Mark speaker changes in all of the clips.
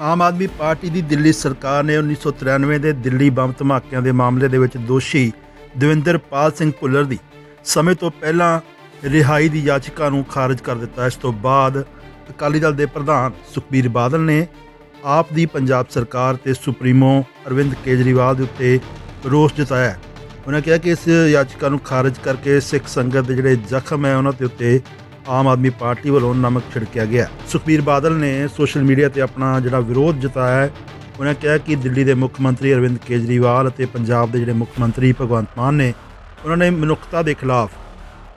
Speaker 1: Aam Aadmi party ਦੀ ਦਿੱਲੀ ਸਰਕਾਰ ਨੇ 1993 ਦੇ ਦਿੱਲੀ ਬੰਬ ਧਮਾਕਿਆਂ ਦੇ ਮਾਮਲੇ ਦੇ ਵਿੱਚ ਦੋਸ਼ੀ ਦਵਿੰਦਰਪਾਲ ਸਿੰਘ ਭੁੱਲਰ ਦੀ ਸਮੇਂ ਤੋਂ ਪਹਿਲਾਂ ਰਿਹਾਈ ਦੀ ਯਾਚਕਾ ਨੂੰ ਖਾਰਜ ਕਰ ਦਿੱਤਾ। ਇਸ ਤੋਂ ਬਾਅਦ ਅਕਾਲੀ ਦਲ ਦੇ ਪ੍ਰਧਾਨ ਸੁਖਬੀਰ ਬਾਦਲ ਨੇ ਆਪ ਦੀ ਪੰਜਾਬ ਸਰਕਾਰ ਤੇ ਸੁਪਰੀਮੋ ਅਰਵਿੰਦ ਕੇਜਰੀਵਾਲ ਦੇ ਉੱਤੇ ਰੋਸ ਜਤਾਇਆ। ਉਹਨਾਂ ਕਿਹਾ ਕਿ ਇਸ ਯਾਚਕਾ ਨੂੰ ਖਾਰਜ ਕਰਕੇ ਸਿੱਖ ਸੰਗਤ ਦੇ ਜਿਹੜੇ ਜ਼ਖਮ ਹੈ, ਉਹਨਾਂ ਦੇ ਉੱਤੇ ਆਮ ਆਦਮੀ ਪਾਰਟੀ ਵੱਲੋਂ ਨਮਕ ਛਿੜਕਿਆ ਗਿਆ। ਸੁਖਬੀਰ ਬਾਦਲ ਨੇ ਸੋਸ਼ਲ ਮੀਡੀਆ ਤੇ ਆਪਣਾ ਜਿਹੜਾ ਵਿਰੋਧ ਜਤਾਇਆ ਹੈ, ਉਹਨਾਂ ਕਿਹਾ ਕਿ ਦਿੱਲੀ ਦੇ ਮੁੱਖ ਮੰਤਰੀ ਅਰਵਿੰਦ ਕੇਜਰੀਵਾਲ ਅਤੇ ਪੰਜਾਬ ਦੇ ਜਿਹੜੇ ਮੁੱਖ ਮੰਤਰੀ ਭਗਵੰਤ ਮਾਨ ਨੇ, ਉਹਨਾਂ ਨੇ ਮਨੁੱਖਤਾ ਦੇ ਖਿਲਾਫ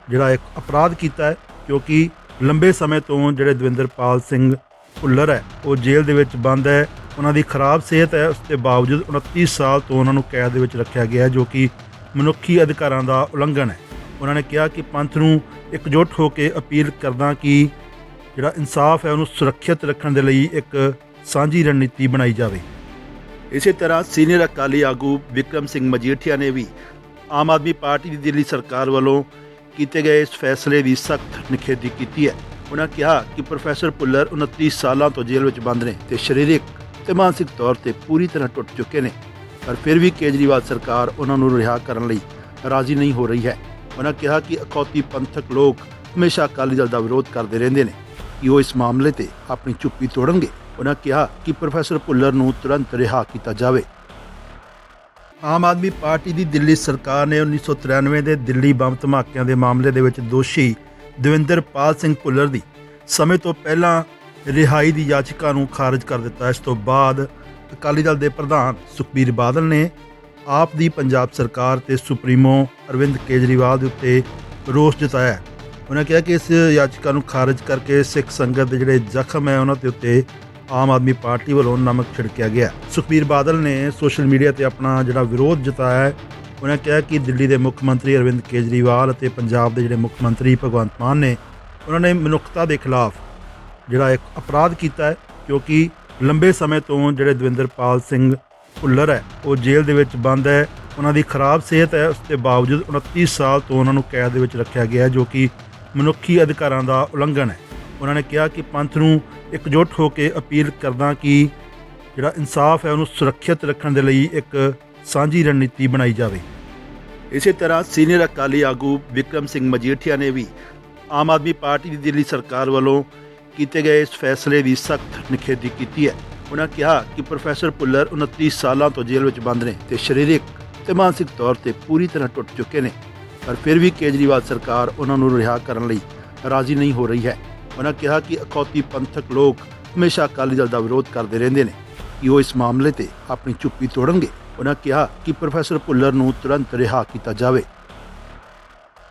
Speaker 1: ਜਿਹੜਾ ਇੱਕ ਅਪਰਾਧ ਕੀਤਾ ਹੈ, ਕਿਉਂਕਿ ਲੰਬੇ ਸਮੇਂ ਤੋਂ ਜਿਹੜੇ ਦਵਿੰਦਰਪਾਲ ਸਿੰਘ ਭੁੱਲਰ ਹੈ, ਉਹ ਜੇਲ੍ਹ ਦੇ ਵਿੱਚ ਬੰਦ ਹੈ। ਉਹਨਾਂ ਦੀ ਖਰਾਬ ਸਿਹਤ ਹੈ, ਉਸ ਦੇ ਬਾਵਜੂਦ 29 ਸਾਲ ਤੋਂ ਉਹਨਾਂ ਨੂੰ ਕੈਦ ਦੇ ਵਿੱਚ ਰੱਖਿਆ ਗਿਆ ਜੋ ਕਿ ਮਨੁੱਖੀ ਅਧਿਕਾਰਾਂ ਦਾ ਉਲੰਘਣ ਹੈ। ਉਹਨਾਂ ਨੇ ਕਿਹਾ ਕਿ ਪੰਥ ਨੂੰ ਇਕਜੁੱਟ ਹੋ ਕੇ ਅਪੀਲ ਕਰਦਾ ਕਿ ਜਿਹੜਾ ਇਨਸਾਫ ਹੈ ਉਹਨੂੰ ਸੁਰੱਖਿਅਤ ਰੱਖਣ ਦੇ ਲਈ ਇੱਕ ਸਾਂਝੀ ਰਣਨੀਤੀ ਬਣਾਈ ਜਾਵੇ। ਇਸੇ ਤਰ੍ਹਾਂ ਸੀਨੀਅਰ ਅਕਾਲੀ ਆਗੂ ਵਿਕਰਮ ਸਿੰਘ ਮਜੀਠੀਆ ਨੇ ਵੀ ਆਮ ਆਦਮੀ ਪਾਰਟੀ ਦੀ ਦਿੱਲੀ ਸਰਕਾਰ ਵੱਲੋਂ ਕੀਤੇ ਗਏ ਇਸ ਫੈਸਲੇ ਦੀ ਸਖਤ ਨਿਖੇਧੀ ਕੀਤੀ ਹੈ। ਉਹਨਾਂ ਕਿਹਾ ਕਿ ਪ੍ਰੋਫੈਸਰ ਭੁੱਲਰ 29 ਸਾਲਾਂ ਤੋਂ ਜੇਲ੍ਹ ਵਿੱਚ ਬੰਦ ਨੇ ਤੇ ਸਰੀਰਕ ਤੇ ਮਾਨਸਿਕ ਤੌਰ ਤੇ ਪੂਰੀ ਤਰ੍ਹਾਂ ਟੁੱਟ ਚੁੱਕੇ ਨੇ। ਪਰ ਫਿਰ ਵੀ ਕੇਜਰੀਵਾਲ ਸਰਕਾਰ ਉਹਨਾਂ ਨੂੰ ਰਿਹਾ ਕਰਨ ਲਈ ਰਾਜ਼ੀ ਨਹੀਂ ਹੋ ਰਹੀ ਹੈ। ਉਹਨਾਂ ਕਿਹਾ ਕਿ ਅਖੌਤੀ ਪੰਥਕ ਲੋਕ ਹਮੇਸ਼ਾ ਅਕਾਲੀ ਦਲ ਦਾ ਵਿਰੋਧ ਕਰਦੇ ਰਹਿੰਦੇ ਨੇ। ਕਿ ਉਹ ਇਸ ਮਾਮਲੇ ਤੇ ਆਪਣੀ ਚੁੱਪੀ ਤੋੜਨਗੇ। ਉਹਨਾਂ ਕਿਹਾ ਕਿ ਪ੍ਰੋਫੈਸਰ ਭੁੱਲਰ ਨੂੰ ਤੁਰੰਤ ਰਿਹਾ ਕੀਤਾ ਜਾਵੇ। ਆਮ ਆਦਮੀ ਪਾਰਟੀ ਦੀ ਦਿੱਲੀ ਸਰਕਾਰ ਨੇ 1993 ਦੇ ਦਿੱਲੀ ਬੰਬ ਧਮਾਕਿਆਂ ਦੇ ਮਾਮਲੇ ਦੇ ਵਿੱਚ ਦੋਸ਼ੀ ਦਵਿੰਦਰਪਾਲ ਸਿੰਘ ਭੁੱਲਰ ਦੀ ਸਮੇਂ ਤੋਂ ਪਹਿਲਾਂ ਰਿਹਾਈ ਦੀ ਯਾਚਕਾ ਨੂੰ ਖਾਰਜ ਕਰ ਦਿੱਤਾ। ਇਸ ਤੋਂ ਬਾਅਦ ਅਕਾਲੀ ਦਲ ਦੇ ਪ੍ਰਧਾਨ ਸੁਖਬੀਰ ਬਾਦਲ ਨੇ ਆਪ ਦੀ ਪੰਜਾਬ ਸਰਕਾਰ ਤੇ ਸੁਪਰੀਮੋ ਅਰਵਿੰਦ ਕੇਜਰੀਵਾਲ ਦੇ ਉੱਤੇ ਰੋਸ ਜਤਾਇਆ ਉਹਨਾਂ ਕਿਹਾ ਕਿ ਇਸ ਯਾਚਕਾ ਨੂੰ ਖਾਰਜ ਕਰਕੇ ਸਿੱਖ ਸੰਗਤ ਦੇ ਜਿਹੜੇ ਜ਼ਖਮ ਹੈ ਉਹਨਾਂ ਦੇ ਉੱਤੇ ਆਮ ਆਦਮੀ ਪਾਰਟੀ ਵੱਲੋਂ ਨਮਕ ਛਿੜਕਿਆ ਗਿਆ ਸੁਖਬੀਰ ਬਾਦਲ ਨੇ ਸੋਸ਼ਲ ਮੀਡੀਆ ਤੇ ਆਪਣਾ ਜਿਹੜਾ ਵਿਰੋਧ ਜਤਾਇਆ ਉਹਨਾਂ ਕਿਹਾ ਕਿ ਦਿੱਲੀ ਦੇ ਮੁੱਖ ਮੰਤਰੀ ਅਰਵਿੰਦ ਕੇਜਰੀਵਾਲ ਅਤੇ ਪੰਜਾਬ ਦੇ ਜਿਹੜੇ ਮੁੱਖ ਮੰਤਰੀ ਭਗਵੰਤ ਮਾਨ ਨੇ, ਉਹਨਾਂ ਨੇ ਮਨੁੱਖਤਾ ਦੇ ਖਿਲਾਫ ਜਿਹੜਾ ਇੱਕ ਅਪਰਾਧ ਕੀਤਾ ਹੈ, ਕਿਉਂਕਿ ਲੰਬੇ ਸਮੇਂ ਤੋਂ ਜਿਹੜੇ ਦਵਿੰਦਰਪਾਲ ਸਿੰਘ ਭੁੱਲਰ ਹੈ। ਉਹ ਜੇਲ੍ਹ ਦੇ ਵਿੱਚ ਬੰਦ ਹੈ। ਉਹਨਾਂ ਦੀ ਖਰਾਬ ਸਿਹਤ ਹੈ। ਉਸ ਦੇ ਬਾਵਜੂਦ 29 ਸਾਲ ਤੋਂ ਉਹਨਾਂ ਨੂੰ ਕੈਦ ਦੇ ਵਿੱਚ ਰੱਖਿਆ ਗਿਆ ਜੋ ਕਿ ਮਨੁੱਖੀ ਅਧਿਕਾਰਾਂ ਦਾ ਉਲੰਘਣ ਹੈ। ਉਹਨਾਂ ਨੇ ਕਿਹਾ ਕਿ ਪੰਥ ਨੂੰ ਇਕਜੁੱਟ ਹੋ ਕੇ ਅਪੀਲ ਕਰਦਾ ਕਿ ਜਿਹੜਾ ਇਨਸਾਫ ਹੈ, ਉਹਨੂੰ ਸੁਰੱਖਿਅਤ ਰੱਖਣ ਦੇ ਲਈ ਇੱਕ ਸਾਂਝੀ ਰਣਨੀਤੀ ਬਣਾਈ ਜਾਵੇ। ਇਸੇ ਤਰ੍ਹਾਂ ਸੀਨੀਅਰ ਅਕਾਲੀ ਆਗੂ ਵਿਕਰਮ ਸਿੰਘ ਮਜੀਠੀਆ ਨੇ ਵੀ ਆਮ ਆਦਮੀ ਪਾਰਟੀ ਦੀ ਦਿੱਲੀ ਸਰਕਾਰ ਵੱਲੋਂ ਕੀਤੇ ਗਏ ਇਸ ਫੈਸਲੇ ਦੀ ਸਖਤ ਨਿਖੇਧੀ ਕੀਤੀ ਹੈ। ਉਹਨਾਂ ਕਿਹਾ ਕਿ ਪ੍ਰੋਫੈਸਰ ਭੁੱਲਰ 29 ਸਾਲਾਂ ਤੋਂ ਜੇਲ੍ਹ ਵਿੱਚ ਬੰਦ ਨੇ ਤੇ ਸਰੀਰਕ ਤੇ ਮਾਨਸਿਕ ਤੌਰ ਤੇ ਪੂਰੀ ਤਰ੍ਹਾਂ ਟੁੱਟ ਚੁੱਕੇ ਨੇ। ਪਰ ਫਿਰ ਵੀ ਕੇਜਰੀਵਾਲ ਸਰਕਾਰ ਉਹਨਾਂ ਨੂੰ ਰਿਹਾ ਕਰਨ ਲਈ ਰਾਜ਼ੀ ਨਹੀਂ ਹੋ ਰਹੀ ਹੈ। ਉਹਨਾਂ ਕਿਹਾ ਕਿ ਅਖੌਤੀ ਪੰਥਕ ਲੋਕ ਹਮੇਸ਼ਾ ਅਕਾਲੀ ਦਲ ਦਾ ਵਿਰੋਧ ਕਰਦੇ ਰਹਿੰਦੇ ਨੇ। ਕਿ ਉਹ ਇਸ ਮਾਮਲੇ ਤੇ ਆਪਣੀ ਚੁੱਪੀ ਤੋੜਨਗੇ। ਉਹਨਾਂ ਕਿਹਾ ਕਿ ਪ੍ਰੋਫੈਸਰ ਭੁੱਲਰ ਨੂੰ ਤੁਰੰਤ ਰਿਹਾ ਕੀਤਾ ਜਾਵੇ।